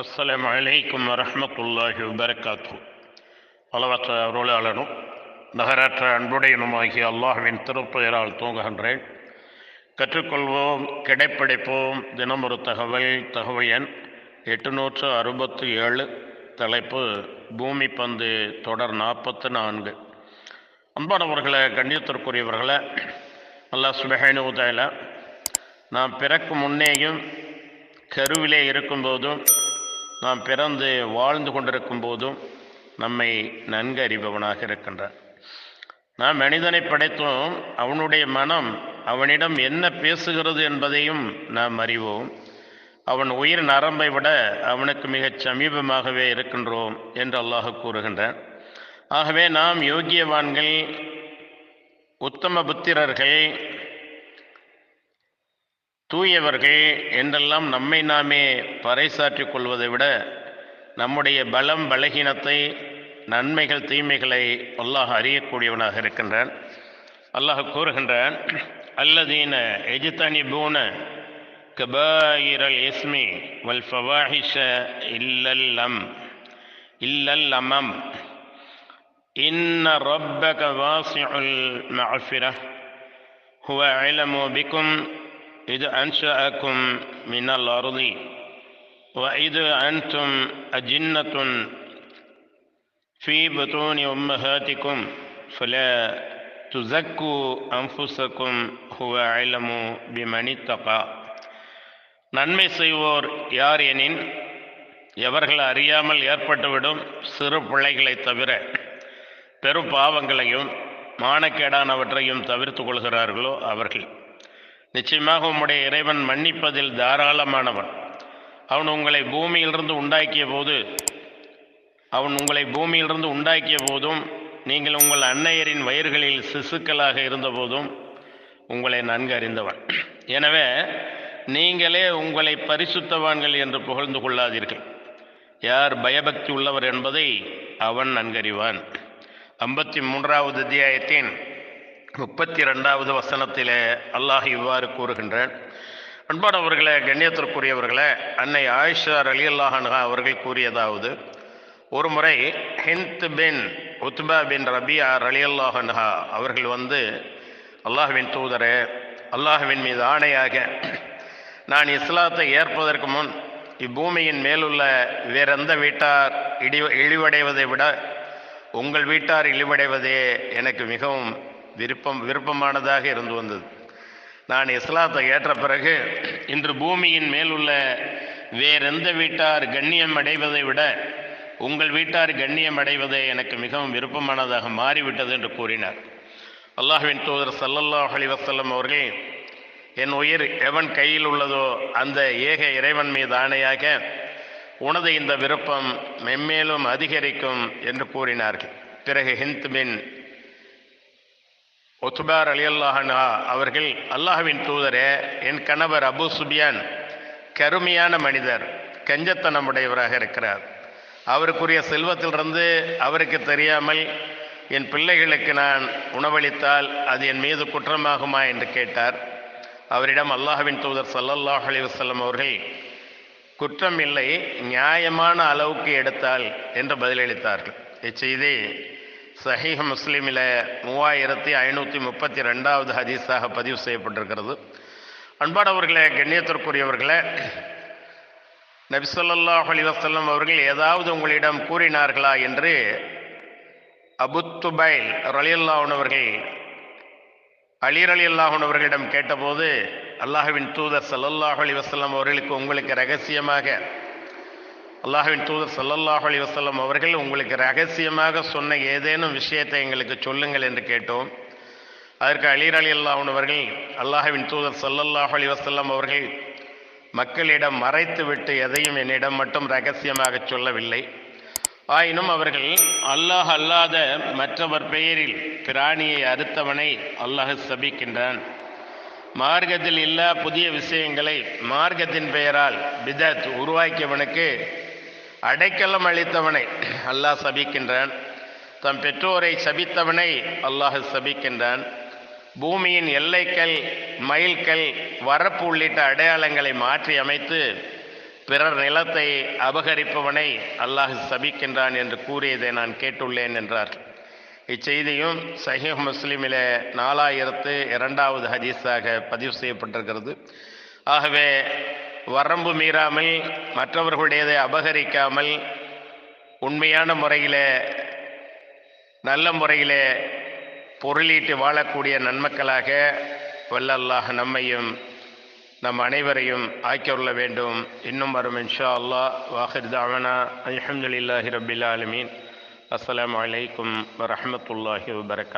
அஸ்லாம் அலைக்கும் வரமத்துல்லாஹி வபரகாத்து அளவற்ற அருளாளனும் நகரற்ற அன்புடையனுமாகிய அல்லாஹுவின் திருப்பெயரால் தூங்குகின்றேன் கற்றுக்கொள்வோம் கிடைப்படைப்போம். தினமொரு தகவல் தகவல் எண் எட்டுநூற்று அறுபத்தி ஏழு தலைப்பு பூமி பந்து தொடர் நாற்பத்து நான்கு. அன்பானவர்களை கண்ணியத்திற்குரியவர்களை அல்லாஹ் சுபஹானு உதாயில நாம் பிறக்கும் முன்னேயும் கருவிலே இருக்கும்போதும் நாம் பிறந்து வாழ்ந்து கொண்டிருக்கும் போதும் நம்மை நன்கு அறிபவனாக இருக்கின்றான் நாம் மனிதனை படைத்தோம் அவனுடைய மனம் அவனிடம் என்ன பேசுகிறது என்பதையும் நாம் அறிவோம். அவன் உயிர் நரம்பை விட அவனுக்கு மிகச் சமீபமாகவே இருக்கின்றோம் என்று அல்லாஹ் கூறுகின்றான். ஆகவே நாம் யோகியவான்கள் உத்தம புத்திரர்கள் தூயவர்கள் என்றெல்லாம் நம்மை நாமே பறைசாற்றிக் கொள்வதை விட நம்முடைய பலம் பலகீனத்தை நன்மைகள் தீமைகளை அல்லாஹ் அறியக்கூடியவனாக இருக்கின்றான் அல்லாஹ் கூறுகின்றான் அல்லதீன எஜித்தனி பூன கபாயிரல் இஸ்மி வல் ஃபவாஹிஷ இல்லல்லம் இல்லல்லமம் இன்ன ரப்பக வாசிஉல் மஅஃபிரஹ் هو علم بكم إذ أنشأكم من الأرض وإذ أنتم أجنة في بطون أمهاتكم فلا تزكوا أنفسكم هو علم بمن اتقى நன்மை செய்வோர் யார் எனின் எவர்கள் அறியாமல் ஏற்பட்டுவிடும் சிறு பிள்ளைகளைத் தவிர பெரும் பாவங்களையும் மானக்கேடானவற்றையும் தவிர்த்து கொள்கிறார்களோ அவர்கள் நிச்சயமாக உம்முடைய இறைவன் மன்னிப்பதில் தாராளமானவன். அவன் உங்களை பூமியிலிருந்து உண்டாக்கிய போது அவன் உங்களை பூமியிலிருந்து உண்டாக்கிய போதும் நீங்கள் உங்கள் அன்னையரின் வயிர்களில் சிசுக்களாக இருந்தபோதும் உங்களை நன்கு அறிந்தவன். எனவே நீங்களே உங்களை பரிசுத்தவான்கள் என்று புகழ்ந்து கொள்ளாதீர்கள். யார் பயபக்தி உள்ளவர் என்பதை அவன் நன்கறிவான். ஐம்பத்தி மூன்றாவது அத்தியாயத்தின் முப்பத்தி ரெண்டாவது வசனத்திலே அல்லாஹ் இவ்வாறு கூறுகின்றேன். அன்பானவர்களே கண்ணியத்திற்குரியவர்களே அன்னை ஆயிஷா அலி அல்லாஹன்ஹா அவர்கள் கூறியதாவது ஒரு முறை ஹிந்த் பின் உத்பா பின் ரபியா அலி அல்லாஹன்ஹா அவர்கள் வந்து அல்லாஹுவின் தூதரே அல்லாஹுவின் மீது ஆணையாக நான் இஸ்லாத்தை ஏற்பதற்கு முன் இப்பூமியின் மேலுள்ள வேறெந்த வீட்டார் இடி இழிவடைவதை விட உங்கள் வீட்டார் இழிவடைவதே எனக்கு மிகவும் விருப்பம் விருப்பமானதாக இருந்து வந்தது. நான் இஸ்லாத்தை ஏற்ற பிறகு இன்று பூமியின் மேலுள்ள வேறெந்த வீட்டார் கண்ணியம் அடைவதை விட உங்கள் வீட்டார் கண்ணியம் அடைவதே எனக்கு மிகவும் விருப்பமானதாக மாறிவிட்டது என்று கூறினார். அல்லாஹ்வின் தூதர் சல்லல்லாஹ் அலிவசல்லம் அவர்கள் என் உயிர் எவன் கையில் உள்ளதோ அந்த ஏக இறைவன் மீது ஆணையாக உனது இந்த விருப்பம் மென்மேலும் அதிகரிக்கும் என்று கூறினார்கள். பிறகு ஹிந்த் பின் ஒத்துபார் அலி அல்லாஹனா அவர்கள் அல்லாஹுவின் தூதரே என் கணவர் அபு சுபியான் கருமையான மனிதர் கஞ்சத்தனமுடையவராக இருக்கிறார். அவருக்குரிய செல்வத்திலிருந்து அவருக்கு தெரியாமல் என் பிள்ளைகளுக்கு நான் உணவளித்தால் அது என் மீது குற்றமாகுமா என்று கேட்டார். அவரிடம் அல்லாஹுவின் தூதர் சல்லல்லாஹ் அலிவசல்லம் அவர்கள் குற்றம் இல்லை நியாயமான அளவுக்கு எடுத்தால் என்று பதிலளித்தார்கள். இச்செய்தி சஹீஹ் முஸ்லீமில் மூவாயிரத்தி ஐநூற்றி முப்பத்தி ரெண்டாவது ஹதீஸாக பதிவு செய்யப்பட்டிருக்கிறது. அன்பானவர்களே கண்ணியத்திற்குரியவர்களே நபிசல்லாஹ் அலி வசல்லம் அவர்கள் ஏதாவது உங்களிடம் கூறினார்களா என்று அபுத்துபைல் ரலியல்லாஹன் அலி அல்லாஹன் கேட்டபோது அல்லாஹுவின் தூதர் சல்லல்லாஹ் அலி வசல்லம் அவர்களுக்கு உங்களுக்கு ரகசியமாக அல்லாஹுவின் தூதர் சல்லல்லாஹ் அலி வசல்லம் அவர்கள் உங்களுக்கு ரகசியமாக சொன்ன ஏதேனும் விஷயத்தை எங்களுக்கு சொல்லுங்கள் என்று கேட்டோம். அதற்கு அலீர் அலி அல்லாஹன் அவர்கள் அல்லாஹுவின் தூதர் சல்லல்லாஹ் அலி வசல்லம் அவர்கள் மக்களிடம் மறைத்துவிட்டு எதையும் என்னிடம் மட்டும் ரகசியமாக சொல்லவில்லை. ஆயினும் அவர்கள் அல்லாஹ் அல்லாத மற்றவர் பெயரில் பிராணியை அறுத்தவனை அல்லாஹ் சபிக்கின்றான். மார்க்கத்தில் இல்லா புதிய விஷயங்களை மார்க்கத்தின் பெயரால் பிதத் உருவாக்கியவனுக்கு அடைக்கலம் அளித்தவனை அல்லாஹ் சபிக்கின்றான். தம் பெற்றோரை சபித்தவனை அல்லாஹ் சபிக்கின்றான். பூமியின் எல்லைக்கல் மயில்கள் வரப்பு உள்ளிட்ட அடையாளங்களை மாற்றி அமைத்து பிறர் நிலத்தை அபகரிப்பவனை அல்லாஹ் சபிக்கின்றான் என்று கூறியதை நான் கேட்டுள்ளேன் என்றார். இச்செய்தியும் சஹீஹ் முஸ்லிமிலே நாலாயிரத்து இரண்டாவது ஹதீஸாக பதிவு செய்யப்பட்டிருக்கிறது. ஆகவே வரம்பு மீறாமல் மற்றவர்களுடையதை அபகரிக்காமல் உண்மையான முறையிலே நல்ல முறையிலே பொருளீட்டு வாழக்கூடிய நன்மக்களாக வல்லல்லாஹ் நம்மையும் நம் அனைவரையும் ஆக்கியுள்ள வேண்டும். இன்னும் வரும் இன்ஷா அல்லாஹ். வாஹிர் தாவனா. அல்ஹம்துலில்லாஹி ரபில் ஆலமீன். அஸ்ஸலாமு வலைக்கம் வரமத்துல்லாஹி வபரகாத்